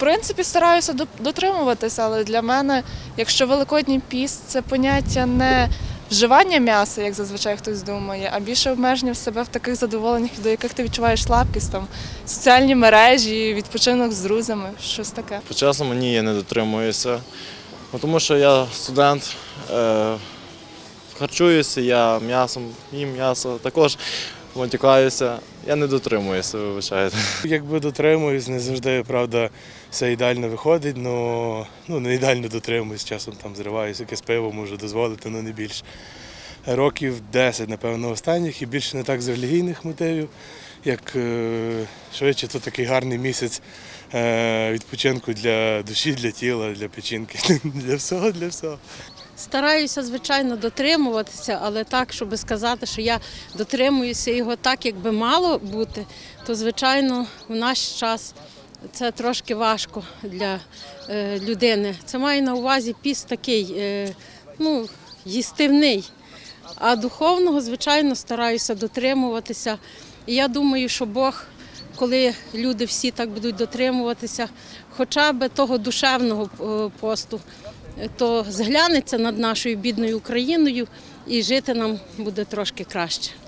принципі, стараюся дотримуватися, але для мене, якщо Великодній піст, це поняття не вживання м'яса, як зазвичай хтось думає, а більше обмеження в себе в таких задоволеннях, до яких ти відчуваєш слабкість, там соціальні мережі, відпочинок з друзями, щось таке. По-чесному, ні, я не дотримуюся. Ну, Тому що я студент, е, харчуюся, я м'ясом, їм м'ясо, також матюкаюся. Я не дотримуюся, вибачайте. Якби дотримуюсь, не завжди, правда, все ідеально виходить, але ну, не ідеально дотримуюсь, часом там зриваюся, якесь пиво можу дозволити, але не більше. Років 10, напевно, останніх і більше не так з релігійних мотивів, як е, швидше, то такий гарний місяць е, відпочинку для душі, для тіла, для печінки, для всього, для всього. Стараюся, звичайно, дотримуватися, але так, щоб сказати, що я дотримуюся його так, як би мало бути, то звичайно в наш час це трошки важко для е, людини. Це має на увазі піст такий, е, ну, їстивний. А духовного, звичайно, стараюся дотримуватися. І я думаю, що Бог, коли люди всі так будуть дотримуватися, хоча б того душевного е, посту, то зглянеться над нашою бідною Україною і жити нам буде трошки краще.